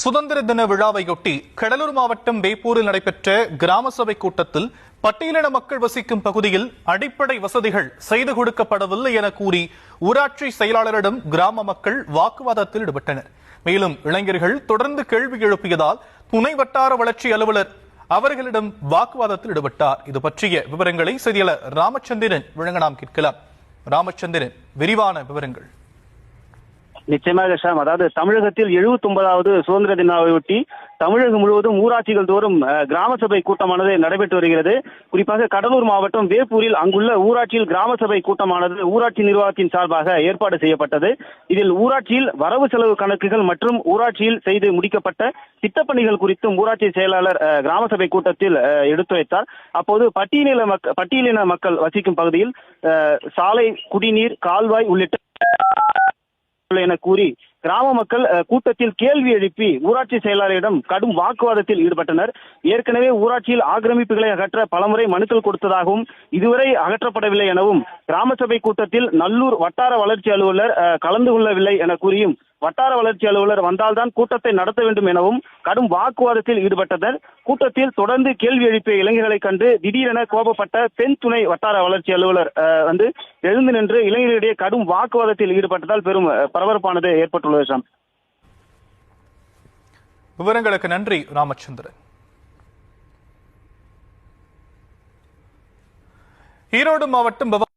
சுதந்திர தின விழாவையொட்டி கடலூர் மாவட்டம் வேப்பூரில் நடைபெற்ற கிராம சபை கூட்டத்தில் பட்டியலின மக்கள் வசிக்கும் பகுதியில் அடிப்படை வசதிகள் செய்து கொடுக்கப்படவில்லை என கூறி ஊராட்சி செயலாளரிடம் கிராம மக்கள் வாக்குவாதத்தில் ஈடுபட்டனர். மேலும் இளைஞர்கள் தொடர்ந்து கேள்வி எழுப்பியதால் துணை வட்டார வளர்ச்சி அலுவலர் அவர்களிடம் வாக்குவாதத்தில் ஈடுபட்டார். இது பற்றிய விவரங்களை செய்தியாளர் ராமச்சந்திரன் விளங்க நாம் கேட்கலாம். ராமச்சந்திரன் விரிவான விவரங்கள். நிச்சயமாக ஷாம். அதாவது தமிழகத்தில் எழுபத்தி ஒன்பதாவது சுதந்திர தினாவையொட்டி தமிழகம் முழுவதும் ஊராட்சிகள் தோறும் கிராம சபை கூட்டமானது நடைபெற்று வருகிறது. குறிப்பாக கடலூர் மாவட்டம் வேப்பூரில் அங்குள்ள ஊராட்சியில் கிராம சபை கூட்டமானது ஊராட்சி நிர்வாகத்தின் சார்பாக ஏற்பாடு செய்யப்பட்டது. இதில் ஊராட்சியில் வரவு செலவு கணக்குகள் மற்றும் ஊராட்சியில் செய்து முடிக்கப்பட்ட திட்டப்பணிகள் குறித்தும் ஊராட்சி செயலாளர் கிராம சபை கூட்டத்தில் எடுத்து எடுத்துரைத்தார் அப்போது பட்டியலின மக்கள் பட்டியலின மக்கள் வசிக்கும் பகுதியில் அஹ், சாலை குடிநீர் கால்வாய் உள்ளிட்ட என கூறி கிராம மக்கள் கூட்டத்தில் கேள்வி எழுப்பி ஊராட்சி செயலாளரிடம் கடும் வாக்குவாதத்தில் ஈடுபட்டனர். ஏற்கனவே ஊராட்சியில் ஆக்கிரமிப்புகளை அகற்ற பலமுறை மனுக்கள் கொடுத்ததாகவும் இதுவரை அகற்றப்படவில்லை எனவும் கிராம சபை கூட்டத்தில் நல்லூர் வட்டார வளர்ச்சி அலுவலர் கலந்து கொள்ளவில்லை என கூறியும் வட்டார வளர்ச்சி அலுவலர் வந்தால்தான் கூட்டத்தை நடத்த வேண்டும் எனவும் கடும் வாக்குவாதத்தில் ஈடுபட்டனர். கூட்டத்தில் தொடர்ந்து கேள்வி எழுப்பிய இளைஞர்களை கண்டு திடீரென கோபப்பட்ட தென் துணை வட்டார வளர்ச்சி அலுவலர் அஹ், வந்து எழுந்து நின்று இளைஞர்களிடையே கடும் வாக்குவாதத்தில் ஈடுபட்டதால் பெரும் பரபரப்பானது ஏற்பட்டுள்ளது. சாம் விவரங்களுக்கு நன்றி ராமச்சந்திரன். ஈரோடு மாவட்டம்